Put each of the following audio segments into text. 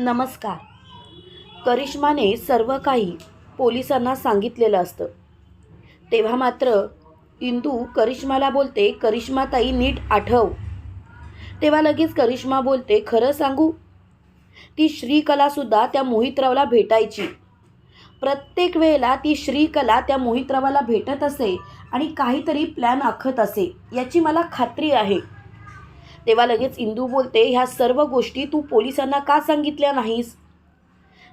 नमस्कार. करिश्माने सर्व काही पोलिसांना सांगितलेलं असतं. तेव्हा मात्र इंदू करिश्माला बोलते करिश्माताई नीट आठव. तेव्हा लगेच करिश्मा बोलते खरं सांगू? ती श्रीकलासुद्धा त्या मोहितरावला भेटायची. प्रत्येक वेळेला ती श्रीकला त्या मोहितरावाला भेटत असे आणि काहीतरी प्लॅन आखत असे याची मला खात्री आहे. तेव्हा लगेच इंदू बोलते ह्या सर्व गोष्टी तू पोलिसांना का सांगितल्या नाहीस?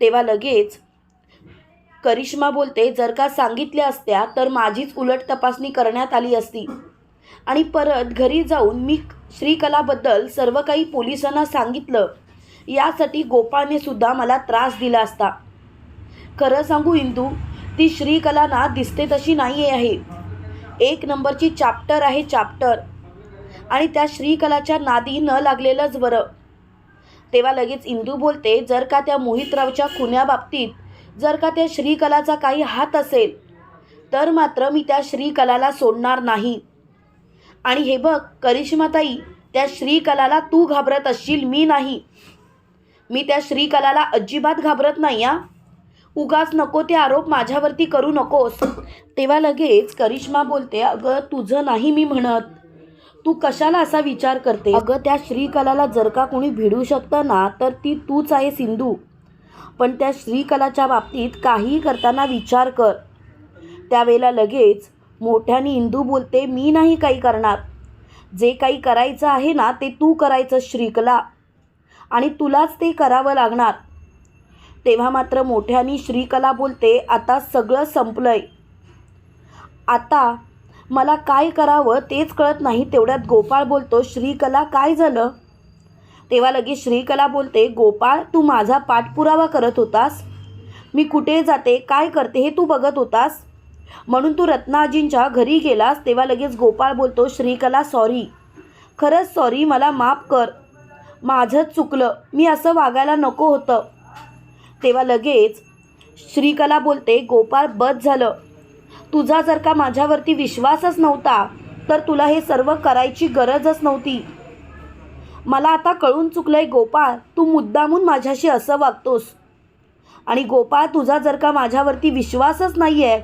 तेव्हा लगेच करिश्मा बोलते जर का सांगितल्या असत्या तर माझीच उलट तपासणी करण्यात आली असती. आणि परत घरी जाऊन मी श्रीकलाबद्दल सर्व काही पोलिसांना सांगितलं. यासाठी गोपाळने सुद्धा मला त्रास दिला असता. खरं सांगू इंदू ती श्रीकला ना दिसते तशी नाही आहे. एक नंबरची चाप्टर आहे चाप्टर आणि त्या श्रीकलाच्या नादी न लागलेलंच बरं. तेव्हा लगेच इंदू बोलते जर का त्या मोहितरावच्या खुन्याबाबतीत जर का त्या श्रीकलाचा काही हात असेल तर मात्र मी त्या श्रीकलाला सोडणार नाही. आणि हे बघ करिश्माताई त्या श्रीकलाला तू घाबरत असशील मी नाही. मी त्या श्रीकलाला अजिबात घाबरत नाही या उगाच नको ते आरोप माझ्यावरती करू नकोस. तेव्हा लगेच करिश्मा बोलते अगं तुझं नाही मी म्हणत. तू कशाला असा विचार करते? अगं त्या श्रीकलाला जर का कोणी भिडू शकतं ना तर ती तूच आहे सिंधू. पण त्या श्रीकलाच्या बाबतीत काहीही करताना विचार कर. त्यावेळेला लगेच मोठ्याने इंदू बोलते मी नाही काही करणार. जे काही करायचं आहे ना ते तू करायचं श्रीकला. आणि तुलाच ते करावं लागणार. तेव्हा मात्र मोठ्याने श्रीकला बोलते आता सगळं संपलंय. आता मला काय करावं तेच कळत नाही तेवढ्यात गोपाळ बोलतो श्रीकला काय झालं? तेव्हा लगेच श्रीकला बोलते गोपाळ तू माझा पाठपुरावा करत होतास? मी कुठे जाते काय करते हे तू बघत होतास? म्हणून तू रत्नाजींच्या घरी गेलास? तेव्हा लगेच गोपाळ बोलतो श्रीकला सॉरी खरंच सॉरी मला माफ कर. माझंच चुकलं. मी असं वागायला नको होतं. तेव्हा लगेच श्रीकला बोलते गोपाळ बस झालं. तुझा जर का माझ्यावरती विश्वासच नव्हता तर तुला हे सर्व करायची गरजच नव्हती. मला आता कळून चुकलंय गोपाळ तू मुद्दामून माझ्याशी असं वागतोस. आणि गोपाळ तुझा जर का माझ्यावरती विश्वासच नाही आहे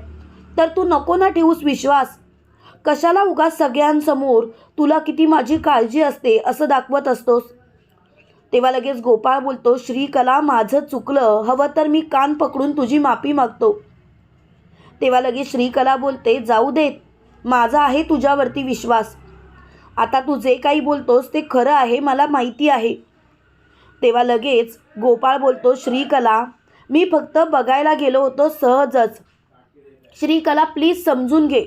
तर तू नको ना ठेवूस विश्वास. कशाला उगाच सगळ्यांसमोर तुला किती माझी काळजी असते असं दाखवत असतोस? तेव्हा लगेच गोपाळ बोलतो श्रीकला माझं चुकलं. हवं तर मी कान पकडून तुझी माफी मागतो. तेव्हा लगेच श्रीकला बोलते जाऊ देत माझा आहे तुझ्यावरती विश्वास. आता तू जे काही बोलतोस ते खरं आहे मला माहिती आहे. तेव्हा लगेच गोपाळ बोलतो श्रीकला मी फक्त बघायला गेलो होतो सहजच. श्रीकला प्लीज समजून घे.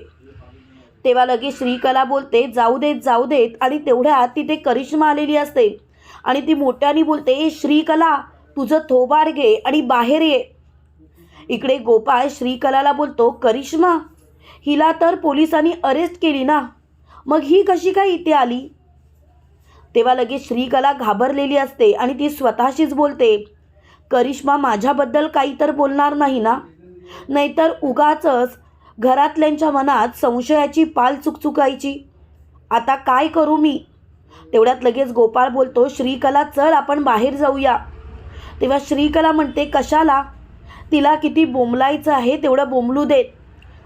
तेव्हा लगेच श्रीकला बोलते जाऊ देत जाऊ देत. आणि तेवढ्यात तिथे करिश्मा आलेली असते. आणि ती मोठ्याने बोलते श्रीकला तुझं थोबाड घे आणि बाहेर ये. इकडे गोपाळ श्रीकलाला बोलतो करिश्मा हिला तर पोलिसांनी अरेस्ट केली ना. मग ही कशी काय इथे आली? तेव्हा लगेच श्रीकला घाबरलेली असते आणि ती स्वतःशीच बोलते करिश्मा माझ्याबद्दल काही तर बोलणार नाही ना? नाहीतर उगाचच घरातल्यांच्या मनात संशयाची पाल चुकचुकायची. आता काय करू मी? तेवढ्यात लगेच गोपाळ बोलतो श्रीकला चल आपण बाहेर जाऊया. तेव्हा श्रीकला म्हणते कशाला? तिला किती बोंबलायचं आहे तेवढं बोंबलू देत.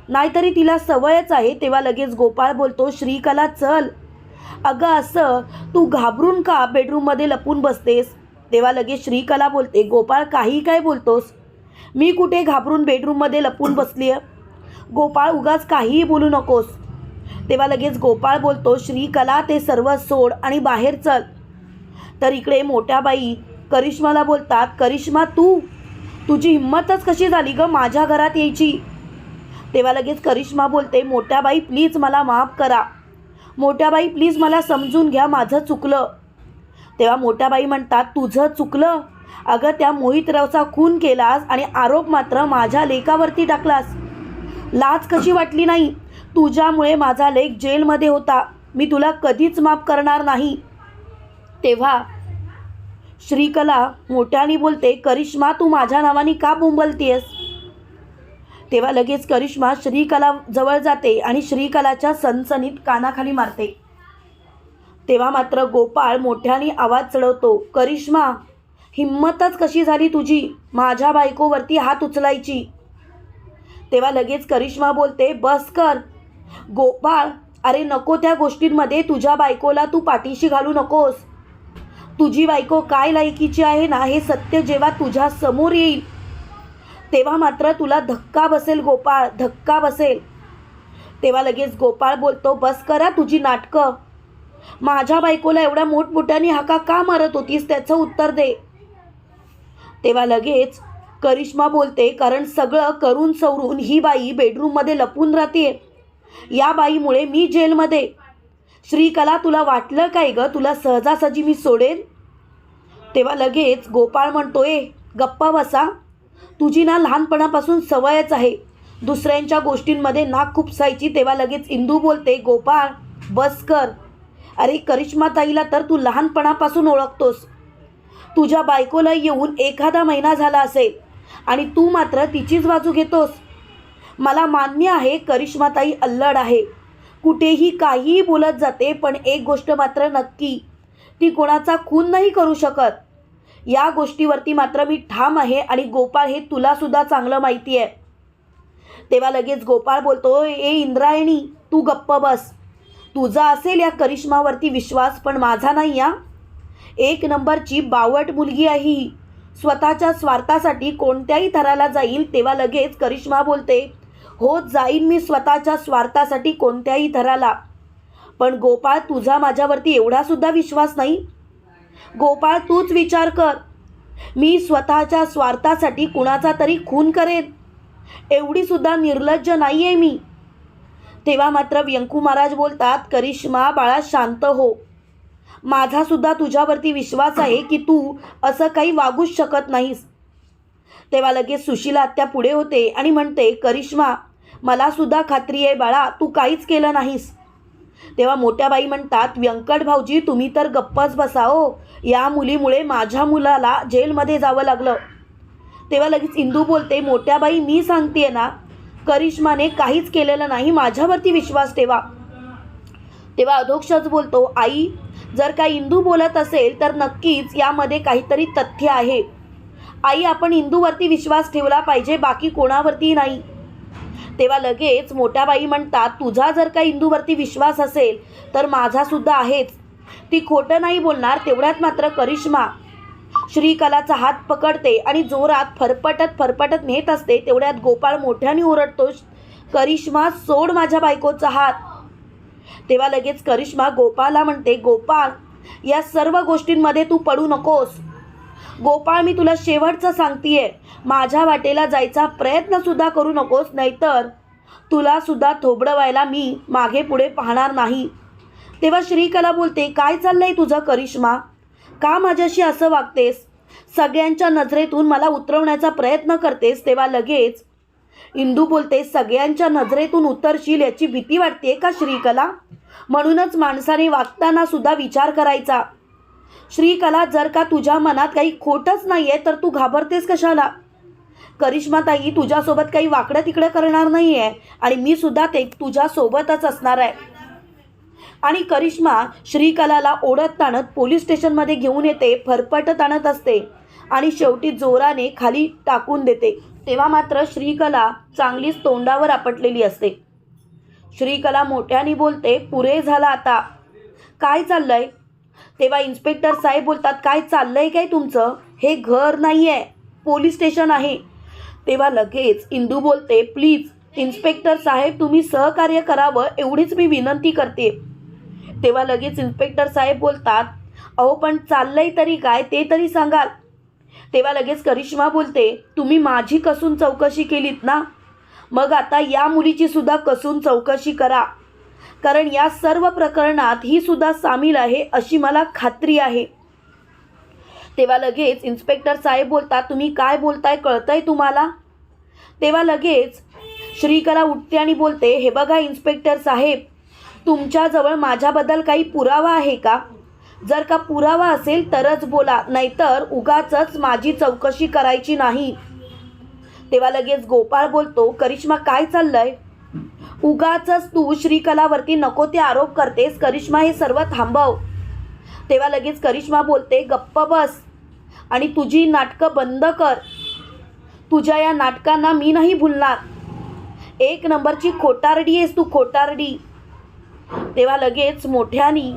नाहीतरी तिला सवयच आहे तेव्हा लगेच गोपाळ बोलतो श्रीकला चल. अगं असं तू घाबरून का बेडरूममध्ये लपून बसतेस? तेव्हा लगेच श्रीकला बोलते गोपाळ काही काय बोलतोस? मी कुठे घाबरून बेडरूममध्ये लपून बसली आहे गोपाळ उगाच काहीही बोलू नकोस. तेव्हा लगेच गोपाळ बोलतो श्रीकला ते सर्व सोड आणि बाहेर चल. तर इकडे मोठ्या बाई करिश्माला बोलतात करिश्मा तू तुझी हिंमतच कशी झाली ग माझ्या घरात यायची? तेव्हा लगेच करिश्मा बोलते मोठ्या बाई प्लीज मला माफ करा. मोठ्या बाई प्लीज मला समजून घ्या माझं चुकलं. तेव्हा मोठ्या बाई म्हणतात तुझं चुकलं? अगं त्या मोहितरावचा खून केलास आणि आरोप मात्र माझ्या लेखावरती टाकलास. लाज कशी वाटली नाही? तुझ्यामुळे माझा लेख जेलमध्ये होता. मी तुला कधीच माफ करणार नाही. तेव्हा श्रीकला मोठ्याने बोलते करिश्मा तू माझ्या नावाने का बोंबलतीयस तेव्हा लगेच करिश्मा श्रीकला जवळ जाते आणि श्रीकलाच्या सनसनीत कानाखाली मारते. तेव्हा मात्र गोपाळ मोठ्याने आवाज चढवतो करिश्मा हिम्मतच कशी झाली तुझी? माझ्या बायकोवरती हात उचलायची. तेव्हा लगेच करिश्मा बोलते बस कर. गोपाळ अरे नको त्या गोष्टींमध्ये तुझ्या बायकोला तू पाठीशी घालू नकोस. तुझी बायको काय लायकीची आहे ना हे सत्य जेव्हा तुझ्या समोर येईल तेव्हा मात्र तुला धक्का बसेल गोपाळ धक्का बसेल. तेव्हा लगेच गोपाळ बोलतो बस करा तुझी नाटकं. माझ्या बायकोला एवढ्या मोठमोठ्याने हाका का मारत होतीस त्याचं उत्तर दे. तेव्हा लगेच करिश्मा बोलते कारण सगळं करून सवरून ही बाई बेडरूममध्ये लपून राहते. या बाईमुळे मी जेलमध्ये. श्रीकला तुला वाटलं काय ग? तुला सहजासहजी मी सोडेन? तेव्हा लगेच गोपाळ म्हणतोय गप्पा बसा. तुझी ना लहानपणापासून सवयच आहे. दुसऱ्यांच्या गोष्टींमध्ये नाक खुपसायची. तेव्हा लगेच इंदू बोलते गोपाळ बस कर. अरे करिश्मा ताईला तर तू लहानपणापासून ओळखतोस. तुझ्या बायकोला येऊन एखादा महिना झाला असेल आणि तू मात्र तिचीच बाजू घेतोस. मला मान्य आहे करिश्माताई अल्लड आहे. कुठेही काहीही बोलत जाते पण एक गोष्ट मात्र नक्की ती कोणाचा खून नाही करू शकत. या गोष्टीवरती मात्र मी ठाम आहे आणि गोपाळ हे तुलासुद्धा चांगलं माहिती आहे. तेव्हा लगेच गोपाळ बोलतो ए इंद्रायणी तू गप्प बस. तुझा असेल या करिश्मावरती विश्वास पण माझा नाही या एक नंबरची बावट मुलगी आहे ही. स्वतःच्या स्वार्थासाठी कोणत्याही थराला जाईल तेव्हा लगेच करिश्मा बोलते हो जाईन मी स्वतःच्या स्वार्थासाठी कोणत्याही थराला. पण गोपाळ तुझा माझ्यावरती एवढासुद्धा विश्वास नाही? गोपाळ तूच विचार कर. मी स्वतःच्या स्वार्थासाठी कुणाचा तरी खून करेन. एवढीसुद्धा निर्लज्ज नाही आहे मी. तेव्हा मात्र व्यंकू महाराज बोलतात करिश्मा बाळा शांत हो. माझासुद्धा तुझ्यावरती विश्वास आहे की तू असं काही वागूच शकत नाहीस. तेव्हा लगेच सुशीला आत्या पुढे होते आणि म्हणते करिश्मा मला सुद्धा खात्री आहे बाळा तू काहीच केलं नाहीस. तेव्हा मोठ्या बाई म्हणतात व्यंकट भाऊजी तुम्ही तर गप्पच बसाओ हो. या मुलीमुळे माझ्या मुलाला जेलमध्ये जावं लागलं. तेव्हा लगेच इंदू बोलते मोठ्या बाई मी सांगते ना करिश्माने काहीच केलेलं नाही माझ्यावरती विश्वास ठेवा. तेव्हा अधोक्षच बोलतो आई जर का इंदू बोलत असेल तर नक्कीच यामध्ये काहीतरी तथ्य आहे. आई आपण इंदूवरती विश्वास ठेवला पाहिजे बाकी कोणावरती नाही. तेव्हा लगेच मोठ्या बाई म्हणतात तुझा जर का इंदूवरती विश्वास असेल तर माझासुद्धा आहेच. ती खोटं नाही बोलणार तेवढ्यात मात्र करिश्मा श्रीकलाचा हात पकडते आणि जोरात फरफटत फरफटत नेत असते. तेवढ्यात गोपाळ मोठ्याने ओरडतो करिश्मा सोड माझ्या बायकोचा हात. तेव्हा लगेच करिश्मा गोपाळला म्हणते गोपाळ या सर्व गोष्टींमध्ये तू पडू नकोस. गोपाळ मी तुला शेवटचं सांगतीये. माझ्या वाटेला जायचा प्रयत्न सुद्धा करू नकोस नाहीतर तुला सुद्धा थोबडवायला मी मागे पुढे पाहणार नाही. तेव्हा श्रीकला बोलते काय चाललंय तुझं करिश्मा? का माझ्याशी असं वागतेस? सगळ्यांच्या नजरेतून मला उतरवण्याचा प्रयत्न करतेस तेव्हा लगेच इंदू बोलते सगळ्यांच्या नजरेतून उतरशील याची भीती वाटते का श्रीकला? म्हणूनच माणसाने वागताना सुद्धा विचार करायचा. श्रीकला जर का तुझ्या मनात काही खोटच नाही आहे तर तू घाबरतेस कशाला? करिश्माताई तुझ्यासोबत काही वाकडं तिकडं करणार नाही आहे आणि मी सुद्धा ते तुझ्यासोबतच असणार आहे. आणि करिश्मा श्रीकलाला ओढत ताणत पोलीस स्टेशनमध्ये घेऊन येते फरफटत आणत असते आणि शेवटी जोराने खाली टाकून देते. तेव्हा मात्र श्रीकला चांगलीच तोंडावर आपटलेली असते. श्रीकला मोठ्याने बोलते पुरे झाला आता. काय चाललंय? तेव्हा इन्स्पेक्टर साहेब बोलतात काय चाललंय काय तुमचं? हे घर नाही आहे पोलीस स्टेशन आहे. तेव्हा लगेच इंदू बोलते प्लीज इन्स्पेक्टर साहेब तुम्ही सहकार्य करावं एवढीच मी विनंती करते. तेव्हा लगेच इन्स्पेक्टर साहेब बोलतात अहो पण चाललंय तरी काय ते तरी सांगाल. तेव्हा लगेच करिश्मा बोलते तुम्ही माझी कसून चौकशी केलीत ना? मग आता या मुलीची सुद्धा कसून चौकशी करा. कारण या सर्व प्रकरणात ही सुद्धा सामील आहे अशी मला खात्री आहे. तेव्हा लगेच इन्स्पेक्टर साहेब बोलतात तुम्ही काय बोलताय? कळतंय तुम्हाला? तेव्हा लगेच श्रीकला उठते आणि बोलते हे बघा इन्स्पेक्टर साहेब तुमच्याजवळ माझ्याबद्दल काही पुरावा आहे का? जर का पुरावा असेल तरच बोला नाहीतर उगाचच माझी चौकशी करायची नाही. तेव्हा लगेच गोपाळ बोलतो करिश्मा काय चाललंय? उगाच तू श्रीकलावरती नको ते आरोप करतेस. करिश्मा हे सर्व थांबव. तेव्हा लगेच करिश्मा बोलते गप्प बस आणि तुझी नाटकं बंद कर. तुझ्या या नाटकांना मी नाही भुलणार. एक नंबरची खोटारडी आहेस तू खोटारडी. तेव्हा लगेच मोठ्यानी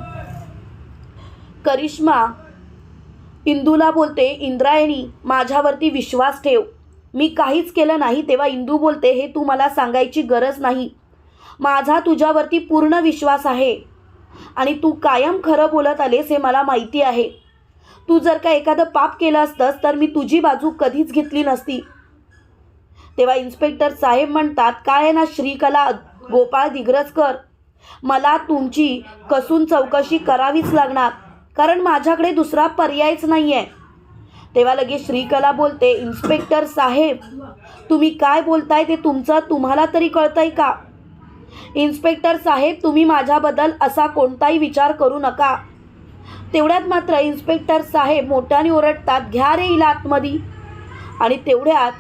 करिश्मा इंदूला बोलते इंद्रायणी माझ्यावरती विश्वास ठेव. मी काहीच केलं नाही तेव्हा इंदू बोलते हे तू मला सांगायची गरज नाही. माझा तुझ्यावरती पूर्ण विश्वास आहे. आणि तू कायम खरं बोलत आलेस हे मला माहिती आहे. तू जर का एखादं पाप केलं असतंस तर मी तुझी बाजू कधीच घेतली नसती. तेव्हा इन्स्पेक्टर साहेब म्हणतात काय आहे ना श्रीकला गोपाळ दिग्रजकर? मला तुमची कसून चौकशी करावीच लागणार. कारण माझ्याकडे दुसरा पर्यायच नाही आहे तेव्हा लगेच श्रीकला बोलते इन्स्पेक्टर साहेब तुम्ही काय बोलताय ते तुमचं तुम्हाला तरी कळतंय का? इन्स्पेक्टर साहेब तुम्ही माझ्याबद्दल असा कोणताही विचार करू नका. तेवढ्यात मात्र इन्स्पेक्टर साहेब मोठ्याने ओरडतात घ्या रे हिला आतमध्ये. आणि तेवढ्यात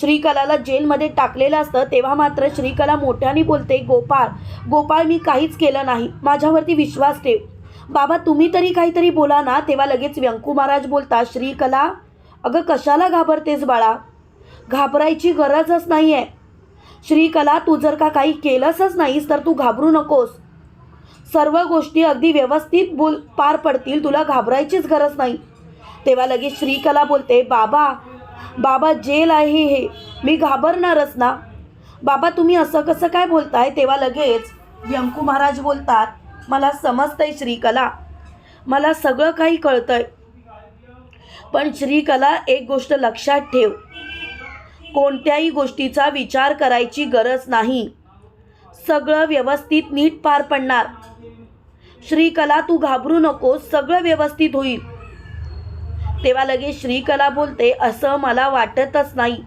श्रीकलाला जेलमध्ये टाकलेलं असतं तेव्हा मात्र श्रीकला मोठ्याने बोलते गोपाळ गोपाळ मी काहीच केलं नाही. माझ्यावरती विश्वास ठेव. बाबा तुम्ही तरी काहीतरी बोला ना. तेव्हा लगेच व्यंकू महाराज बोलता श्रीकला अगं कशाला घाबरतेस बाळा? घाबरायची गरजच नाही आहे श्रीकला तू जर का काही केलंसच नाहीस तर तू घाबरू नकोस. सर्व गोष्टी अगदी व्यवस्थित बोल पार पडतील तुला घाबरायचीच गरज नाही. तेव्हा लगेच श्रीकला बोलते बाबा बाबा जेल आहे हे. मी घाबरणारच ना. बाबा तुम्ही असं कसं काय बोलताय? तेव्हा लगेच व्यंकू महाराज बोलतात मला समजतंय श्रीकला. मला सगळं काही कळतंय. पण श्रीकला एक गोष्ट लक्षात ठेव. कोणत्याही गोष्टीचा विचार करायची गरज नाही. सगळं व्यवस्थित नीट पार पडणार. श्रीकला तू घाबरू नकोस सगळं व्यवस्थित होईल. तेव्हा लगेच श्रीकला बोलते असं मला वाटतच नाही.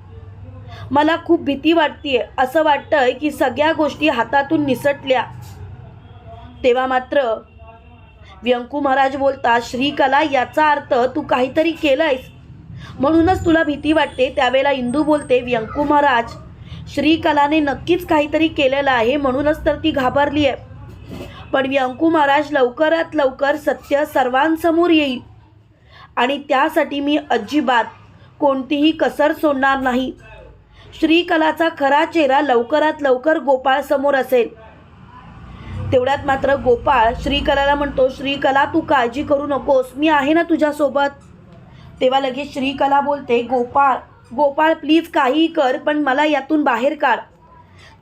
मला खूप भीती वाटतीये. असं वाटतंय की सगळ्या गोष्टी हातातून निसटल्या. तेव्हा मात्र व्यंकू महाराज बोलता श्रीकला याचा अर्थ तू काहीतरी केलंयस. म्हणूनच तुला भीती वाटते. त्यावेळेला इंदू बोलते व्यंकू महाराज श्रीकलाने नक्कीच काहीतरी केलेलं आहे म्हणूनच तर ती घाबरली आहे. पण व्यंकू महाराज लवकरात लवकर सत्य सर्वांसमोर येईल. आणि त्यासाठी मी अजिबात कोणतीही कसर सोडणार नाही. श्रीकलाचा खरा चेहरा लवकरात लवकर गोपाळसमोर असेल. तेवढ्यात मात्र गोपाळ श्रीकलाला म्हणतो श्रीकला तू काळजी करू नकोस. मी आहे ना तुझ्यासोबत. तेव्हा लगेच श्रीकला बोलते गोपाळ गोपाळ प्लीज काहीही कर पण मला यातून बाहेर काढ.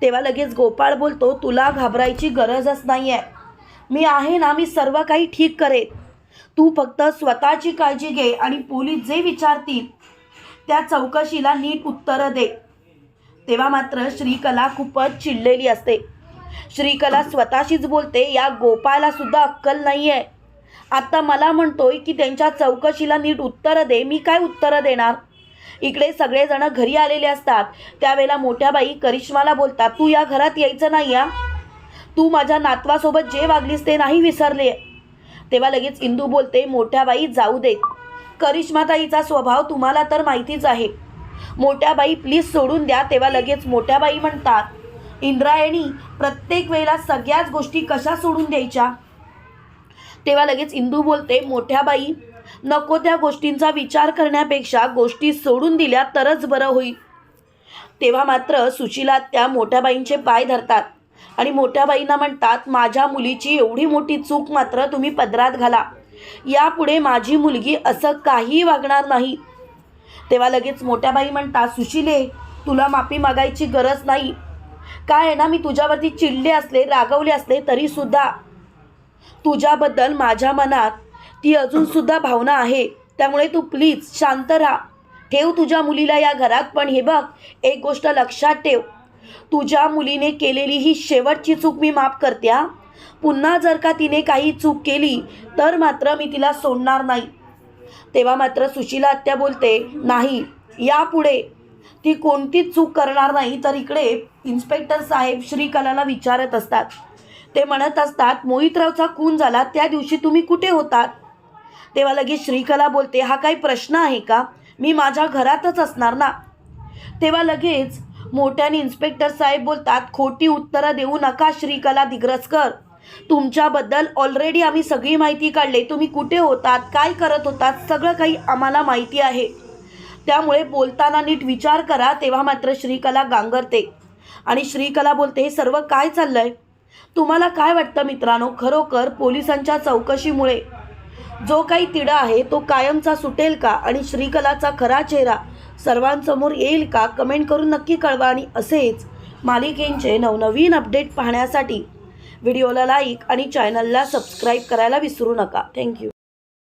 तेव्हा लगेच गोपाळ बोलतो तुला घाबरायची गरजच नाही आहे मी आहे ना मी सर्व काही ठीक करेन. तू फक्त स्वतःची काळजी घे आणि पोलीस जे विचारतील त्या चौकशीला नीट उत्तरं दे. तेव्हा मात्र श्रीकला खूपच चिडलेली असते. श्रीकला स्वतःशीच बोलते या गोपाळला सुद्धा अक्कल नाही आहे आत्ता मला म्हणतोय की त्यांच्या चौकशीला नीट उत्तरं दे मी काय उत्तरं देणार? इकडे सगळेजण घरी आलेले असतात. त्यावेळेला मोठ्या बाई करिश्माला बोलतात तू या घरात यायचं नाही या तू माझ्या नातवासोबत जे वागलीस ते नाही विसरले. तेव्हा लगेच इंदू बोलते मोठ्या बाई जाऊ देत करिश्माताईचा स्वभाव तुम्हाला तर माहितीच आहे. मोठ्या बाई प्लीज सोडून द्या. तेव्हा लगेच मोठ्या बाई म्हणतात इंद्रायणी प्रत्येक वेळेला सगळ्याच गोष्टी कशा सोडून द्यायच्या? तेव्हा लगेच इंदू बोलते मोठ्या बाई नको त्या गोष्टींचा विचार करण्यापेक्षा गोष्टी सोडून दिल्या तरच बरं होईल. तेव्हा मात्र सुशीला त्या मोठ्या बाईंचे पाय धरतात आणि मोठ्या बाईंना म्हणतात माझ्या मुलीची एवढी मोठी चूक मात्र तुम्ही पदरात घाला. यापुढे माझी मुलगी असं काही वागणार नाही. तेव्हा लगेच मोठ्या बाई म्हणतात सुशीले तुला माफी मागायची गरज नाही. काय आहे ना मी तुझ्यावरती चिडले असले रागवले असले तरीसुद्धा तुझ्याबद्दल माझ्या मनात ती अजूनसुद्धा भावना आहे. त्यामुळे तू प्लीज शांत राहा. ठेव तुझ्या मुलीला या घरात पण हे बघ एक गोष्ट लक्षात ठेव. तुझ्या मुलीने केलेली ही शेवटची चूक मी माफ करते पुन्हा जर का तिने काही चूक केली तर मात्र मी तिला सोडणार नाही. तेव्हा मात्र सुशीला आत्या बोलते नाही यापुढे ती कोणतीच चूक करणार नाही तर इकडे इन्स्पेक्टर साहेब श्रीकलाला विचारत असतात. ते म्हणत असतात मोहितरावचा खून झाला त्या दिवशी तुम्ही कुठे होतात? तेव्हा लगेच श्रीकला बोलते हा काही प्रश्न आहे का? मी माझ्या घरातच असणार ना? तेव्हा लगेच मोठ्याने इन्स्पेक्टर साहेब बोलतात खोटी उत्तरं देऊ नका श्रीकला दिग्रजकर तुमच्याबद्दल ऑलरेडी आम्ही सगळी माहिती काढली. तुम्ही कुठे होतात? काय करत होतात? सगळं काही आम्हाला माहिती आहे. त्यामुळे बोलताना नीट विचार करा तेव्हा मात्र श्रीकला गांगरते. आणि श्रीकला बोलते हे सर्व काय चाललंय? तुम्हाला काय वाटतं मित्रांनो? खरोखर पोलिसांच्या चौकशीमुळे जो काही तिढा आहे तो कायमचा सुटेल का? आणि श्रीकलाचा खरा चेहरा सर्वांसमोर येईल का? कमेंट करून नक्की कळवा. आणि असेच मालिकेंचे नवनवीन अपडेट पाहण्यासाठी व्हिडिओला लाईक आणि चॅनलला सबस्क्राईब करायला विसरू नका. थँक्यू.